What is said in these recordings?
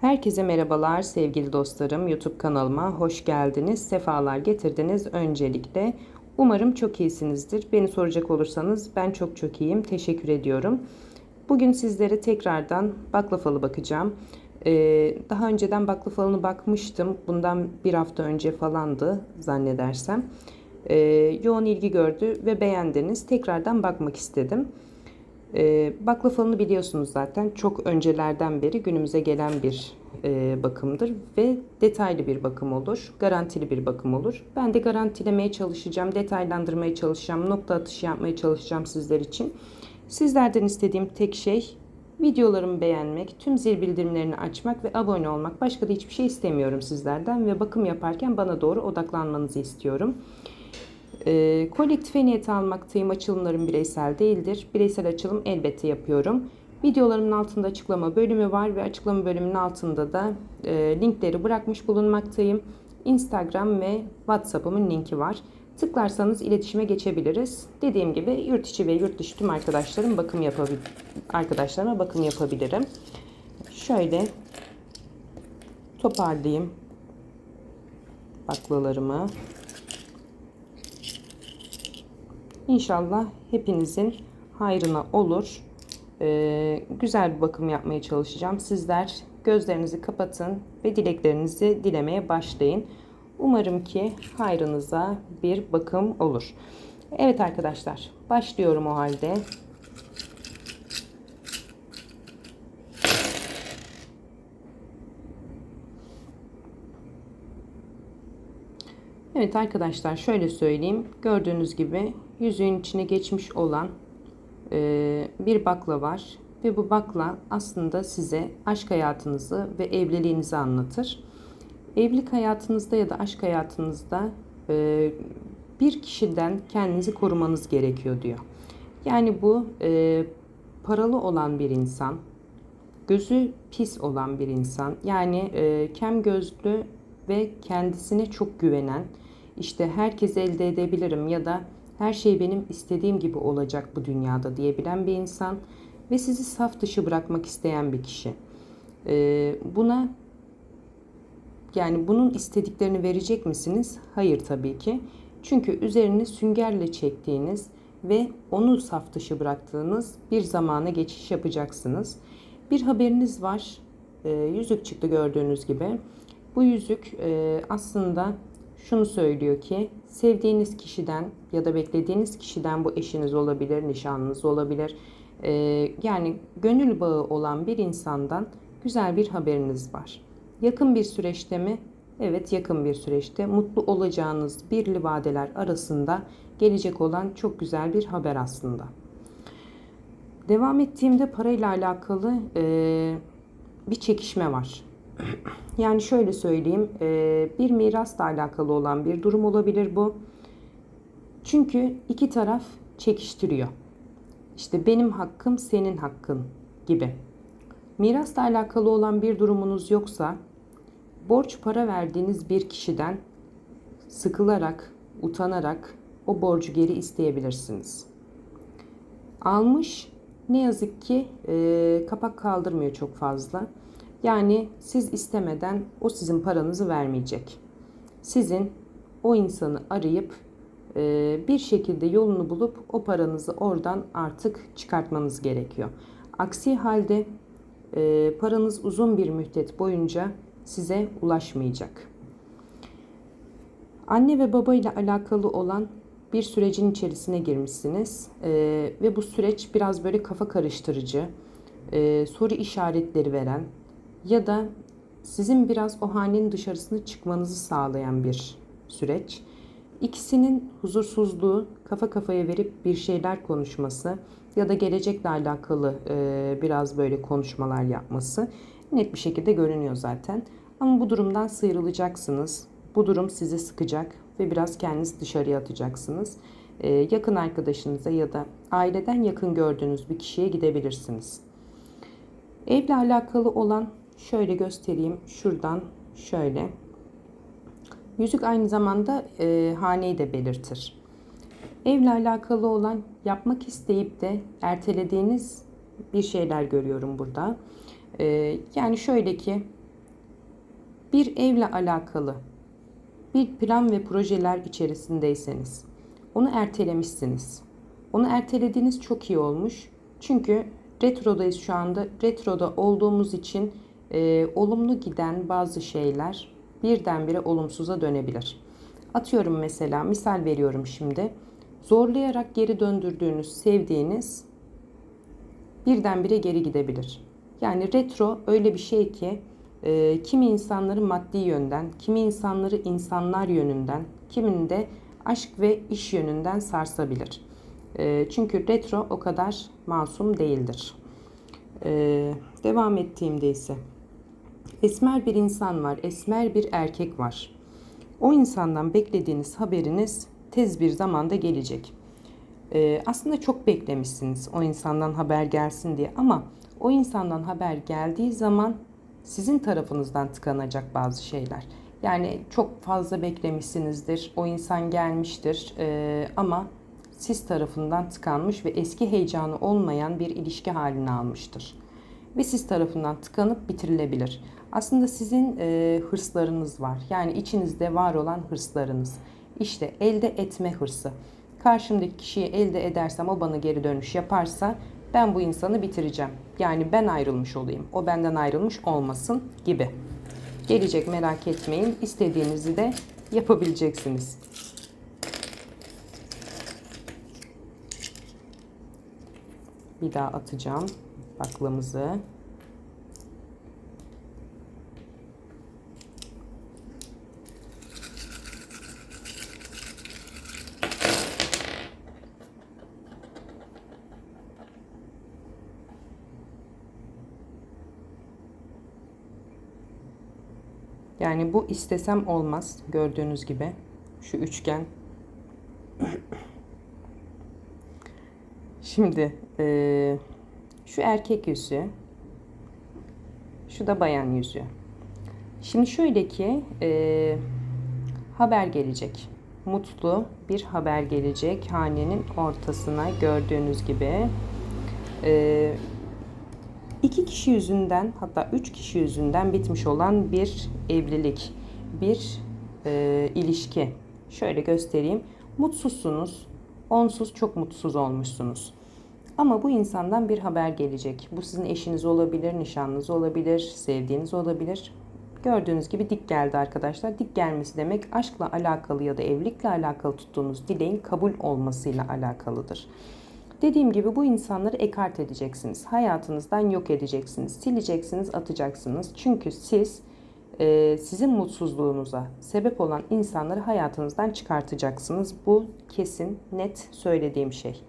Herkese merhabalar sevgili dostlarım. YouTube kanalıma hoş geldiniz. Sefalar getirdiniz. Öncelikle umarım çok iyisinizdir. Beni soracak olursanız ben çok çok iyiyim. Teşekkür ediyorum. Bugün sizlere tekrardan baklavalı bakacağım. Ee, daha önceden baklavalı bakmıştım. Bundan bir hafta önce falandı zannedersem. Ee, yoğun ilgi gördü ve beğendiniz. Tekrardan bakmak istedim. E, bakla falını biliyorsunuz zaten. Çok öncelerden beri günümüze gelen bir e, bakımdır ve detaylı bir bakım olur. Garantili bir bakım olur. Ben de garantilemeye çalışacağım, detaylandırmaya çalışacağım, nokta atışı yapmaya çalışacağım sizler için. Sizlerden istediğim tek şey videolarımı beğenmek, tüm zil bildirimlerini açmak ve abone olmak. Başka da hiçbir şey istemiyorum sizlerden ve bakım yaparken bana doğru odaklanmanızı istiyorum. E, kolektife niyeti almaktayım. Açılımlarım bireysel değildir. Bireysel açılım elbette yapıyorum. Videolarımın altında açıklama bölümü var ve açıklama bölümünün altında da e, linkleri bırakmış bulunmaktayım. Instagram ve WhatsApp'ımın linki var. Tıklarsanız iletişime geçebiliriz. Dediğim gibi yurt içi ve yurt dışı tüm arkadaşlarım bakım yapabilir arkadaşlarıma bakım yapabilirim. Şöyle toparlayayım baklalarımı. İnşallah hepinizin hayrına olur. Ee, güzel bir bakım yapmaya çalışacağım. Sizler gözlerinizi kapatın ve dileklerinizi dilemeye başlayın. Umarım ki hayrınıza bir bakım olur. Evet arkadaşlar başlıyorum o halde. Evet arkadaşlar şöyle söyleyeyim. Gördüğünüz gibi yüzüğün içine geçmiş olan e, bir bakla var. Ve bu bakla aslında size aşk hayatınızı ve evliliğinizi anlatır. Evlilik hayatınızda ya da aşk hayatınızda e, bir kişiden kendinizi korumanız gerekiyor diyor. Yani bu e, paralı olan bir insan, gözü pis olan bir insan, yani e, kem gözlü ve kendisine çok güvenen, işte herkes elde edebilirim ya da her şey benim istediğim gibi olacak bu dünyada diyebilen bir insan ve sizi saf dışı bırakmak isteyen bir kişi. Ee, buna yani bunun istediklerini verecek misiniz? Hayır tabii ki. Çünkü üzerine süngerle çektiğiniz ve onu saf dışı bıraktığınız bir zamana geçiş yapacaksınız. Bir haberiniz var. E, yüzük çıktı gördüğünüz gibi. Bu yüzük e, aslında şunu söylüyor ki sevdiğiniz kişiden ya da beklediğiniz kişiden bu eşiniz olabilir, nişanlınız olabilir. Ee, yani gönül bağı olan bir insandan güzel bir haberiniz var. Yakın bir süreçte mi? Evet yakın bir süreçte mutlu olacağınız birli vadeler arasında gelecek olan çok güzel bir haber aslında. Devam ettiğimde parayla alakalı e, bir çekişme var. Yani şöyle söyleyeyim, e, bir mirasla alakalı olan bir durum olabilir bu. Çünkü iki taraf çekiştiriyor. İşte benim hakkım senin hakkın gibi. Mirasla alakalı olan bir durumunuz yoksa borç para verdiğiniz bir kişiden sıkılarak, utanarak o borcu geri isteyebilirsiniz. Almış ne yazık ki e, kapak kaldırmıyor çok fazla. Yani siz istemeden o sizin paranızı vermeyecek. Sizin o insanı arayıp e, bir şekilde yolunu bulup o paranızı oradan artık çıkartmanız gerekiyor. Aksi halde e, paranız uzun bir müddet boyunca size ulaşmayacak. Anne ve baba ile alakalı olan bir sürecin içerisine girmişsiniz e, ve bu süreç biraz böyle kafa karıştırıcı, soru işaretleri veren, ya da sizin biraz o hanenin dışarısına çıkmanızı sağlayan bir süreç. İkisinin huzursuzluğu, kafa kafaya verip bir şeyler konuşması ya da gelecekle alakalı e, biraz böyle konuşmalar yapması net bir şekilde görünüyor zaten. Ama bu durumdan sıyrılacaksınız. Bu durum sizi sıkacak ve biraz kendinizi dışarıya atacaksınız. E, yakın arkadaşınıza ya da aileden yakın gördüğünüz bir kişiye gidebilirsiniz. Evle alakalı olan Şöyle göstereyim. Şuradan şöyle. Yüzük aynı zamanda e, haneyi de belirtir. Evle alakalı olan yapmak isteyip de ertelediğiniz bir şeyler görüyorum burada. E, yani şöyle ki bir evle alakalı bir plan ve projeler içerisindeyseniz onu ertelemişsiniz. Onu ertelediğiniz çok iyi olmuş. Çünkü retrodayız şu anda. Retroda olduğumuz için e, olumlu giden bazı şeyler birdenbire olumsuza dönebilir. Atıyorum mesela misal veriyorum şimdi. Zorlayarak geri döndürdüğünüz sevdiğiniz birdenbire geri gidebilir. Yani retro öyle bir şey ki e, kimi insanları maddi yönden, kimi insanları insanlar yönünden, kimini de aşk ve iş yönünden sarsabilir. E, çünkü retro o kadar masum değildir. E, devam ettiğimde ise esmer bir insan var, esmer bir erkek var. O insandan beklediğiniz haberiniz tez bir zamanda gelecek. Ee, aslında çok beklemişsiniz o insandan haber gelsin diye ama o insandan haber geldiği zaman sizin tarafınızdan tıkanacak bazı şeyler. Yani çok fazla beklemişsinizdir, o insan gelmiştir ee, ama siz tarafından tıkanmış ve eski heyecanı olmayan bir ilişki halini almıştır. Ve siz tarafından tıkanıp bitirilebilir. Aslında sizin e, hırslarınız var. Yani içinizde var olan hırslarınız. İşte elde etme hırsı. Karşımdaki kişiyi elde edersem o bana geri dönüş yaparsa ben bu insanı bitireceğim. Yani ben ayrılmış olayım. O benden ayrılmış olmasın gibi. Gelecek merak etmeyin. İstediğinizi de yapabileceksiniz. Bir daha atacağım baklamızı. Yani bu istesem olmaz gördüğünüz gibi. Şu üçgen. Şimdi e, şu erkek yüzü. Şu da bayan yüzü. Şimdi şöyle ki e, haber gelecek. Mutlu bir haber gelecek hanenin ortasına gördüğünüz gibi. E, iki kişi yüzünden hatta üç kişi yüzünden bitmiş olan bir evlilik, bir e, ilişki. Şöyle göstereyim. Mutsuzsunuz, onsuz çok mutsuz olmuşsunuz. Ama bu insandan bir haber gelecek. Bu sizin eşiniz olabilir, nişanlınız olabilir, sevdiğiniz olabilir. Gördüğünüz gibi dik geldi arkadaşlar. Dik gelmesi demek aşkla alakalı ya da evlilikle alakalı tuttuğunuz dileğin kabul olmasıyla alakalıdır. Dediğim gibi bu insanları ekart edeceksiniz. Hayatınızdan yok edeceksiniz. Sileceksiniz, atacaksınız. Çünkü siz e, sizin mutsuzluğunuza sebep olan insanları hayatınızdan çıkartacaksınız. Bu kesin, net söylediğim şey.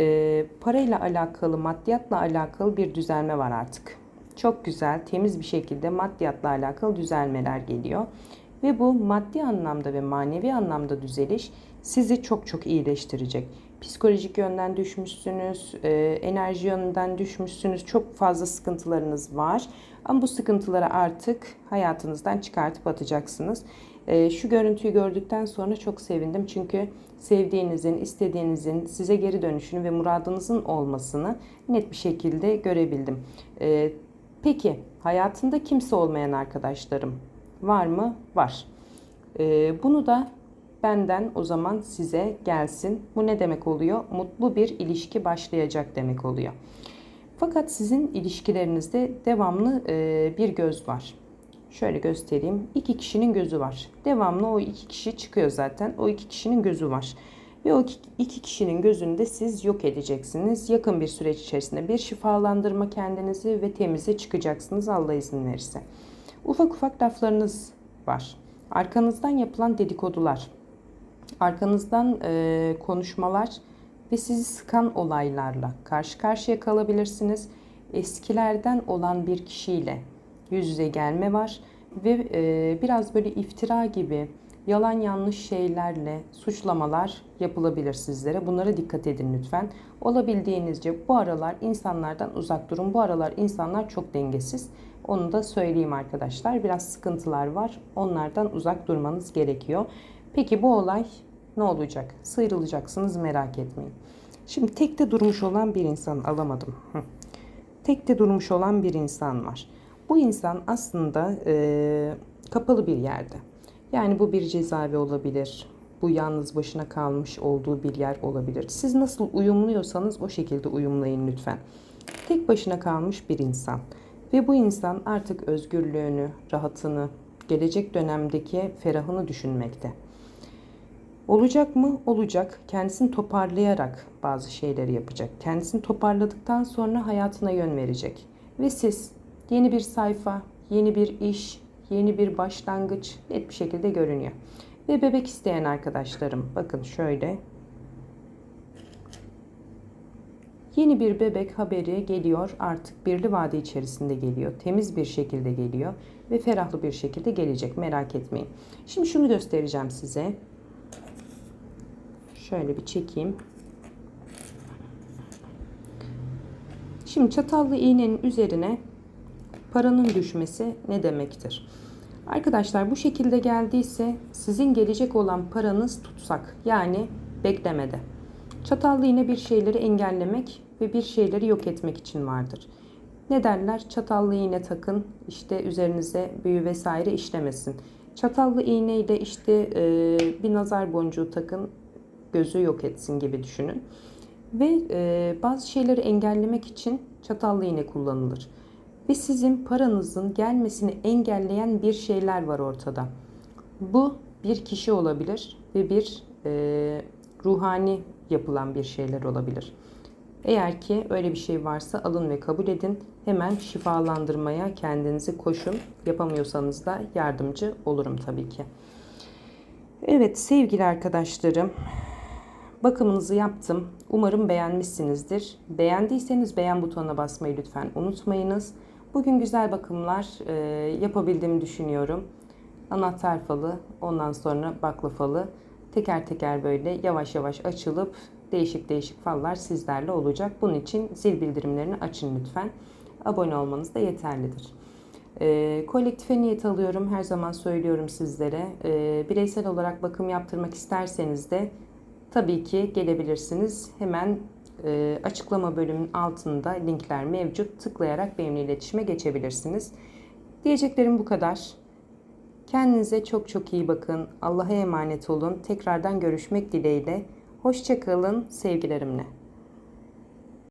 E, parayla alakalı, maddiyatla alakalı bir düzelme var artık. Çok güzel, temiz bir şekilde maddiyatla alakalı düzelmeler geliyor. Ve bu maddi anlamda ve manevi anlamda düzeliş sizi çok çok iyileştirecek. Psikolojik yönden düşmüşsünüz, e, enerji yönünden düşmüşsünüz, çok fazla sıkıntılarınız var. Ama bu sıkıntıları artık hayatınızdan çıkartıp atacaksınız. E, şu görüntüyü gördükten sonra çok sevindim. Çünkü sevdiğinizin, istediğinizin size geri dönüşünü ve muradınızın olmasını net bir şekilde görebildim. E, peki hayatında kimse olmayan arkadaşlarım var mı? Var. Bunu da benden o zaman size gelsin. Bu ne demek oluyor? Mutlu bir ilişki başlayacak demek oluyor. Fakat sizin ilişkilerinizde devamlı e, bir göz var. Şöyle göstereyim. İki kişinin gözü var. Devamlı o iki kişi çıkıyor zaten. O iki kişinin gözü var. Ve o iki kişinin gözünü de siz yok edeceksiniz. Yakın bir süreç içerisinde bir şifalandırma kendinizi ve temize çıkacaksınız Allah izin verirse. Ufak ufak laflarınız var. Arkanızdan yapılan dedikodular, arkanızdan e, konuşmalar ve sizi sıkan olaylarla karşı karşıya kalabilirsiniz. Eskilerden olan bir kişiyle yüz yüze gelme var ve e, biraz böyle iftira gibi yalan yanlış şeylerle suçlamalar yapılabilir sizlere. Bunlara dikkat edin lütfen. Olabildiğinizce bu aralar insanlardan uzak durun. Bu aralar insanlar çok dengesiz. Onu da söyleyeyim arkadaşlar. Biraz sıkıntılar var. Onlardan uzak durmanız gerekiyor. Peki bu olay ne olacak? Sıyrılacaksınız merak etmeyin. Şimdi tekte durmuş olan bir insan alamadım. Tekte durmuş olan bir insan var. Bu insan aslında e, kapalı bir yerde. Yani bu bir cezaevi olabilir. Bu yalnız başına kalmış olduğu bir yer olabilir. Siz nasıl uyumluyorsanız o şekilde uyumlayın lütfen. Tek başına kalmış bir insan. Ve bu insan artık özgürlüğünü, rahatını, gelecek dönemdeki ferahını düşünmekte. Olacak mı? Olacak. Kendisini toparlayarak bazı şeyleri yapacak. Kendisini toparladıktan sonra hayatına yön verecek. Ve siz yeni bir sayfa, yeni bir iş, yeni bir başlangıç net bir şekilde görünüyor. Ve bebek isteyen arkadaşlarım bakın şöyle Yeni bir bebek haberi geliyor artık birli vade içerisinde geliyor. Temiz bir şekilde geliyor ve ferahlı bir şekilde gelecek merak etmeyin. Şimdi şunu göstereceğim size. Şöyle bir çekeyim. Şimdi çatallı iğnenin üzerine paranın düşmesi ne demektir? Arkadaşlar bu şekilde geldiyse sizin gelecek olan paranız tutsak yani beklemede. Çatallı iğne bir şeyleri engellemek ve bir şeyleri yok etmek için vardır. Ne derler? Çatallı iğne takın işte üzerinize büyü vesaire işlemesin. Çatallı iğne ile işte e, bir nazar boncuğu takın gözü yok etsin gibi düşünün. Ve e, bazı şeyleri engellemek için çatallı iğne kullanılır. Ve sizin paranızın gelmesini engelleyen bir şeyler var ortada. Bu bir kişi olabilir ve bir e, ruhani yapılan bir şeyler olabilir. Eğer ki öyle bir şey varsa alın ve kabul edin. Hemen şifalandırmaya kendinizi koşun. Yapamıyorsanız da yardımcı olurum tabii ki. Evet sevgili arkadaşlarım. Bakımınızı yaptım. Umarım beğenmişsinizdir. Beğendiyseniz beğen butonuna basmayı lütfen unutmayınız. Bugün güzel bakımlar e, yapabildiğimi düşünüyorum. Anahtar falı, ondan sonra bakla falı teker teker böyle yavaş yavaş açılıp değişik değişik fallar sizlerle olacak. Bunun için zil bildirimlerini açın lütfen. Abone olmanız da yeterlidir. E, kolektife niyet alıyorum. Her zaman söylüyorum sizlere. E, bireysel olarak bakım yaptırmak isterseniz de tabii ki gelebilirsiniz. Hemen e, açıklama bölümünün altında linkler mevcut. Tıklayarak benimle iletişime geçebilirsiniz. Diyeceklerim bu kadar. Kendinize çok çok iyi bakın. Allah'a emanet olun. Tekrardan görüşmek dileğiyle. Hoşçakalın sevgilerimle.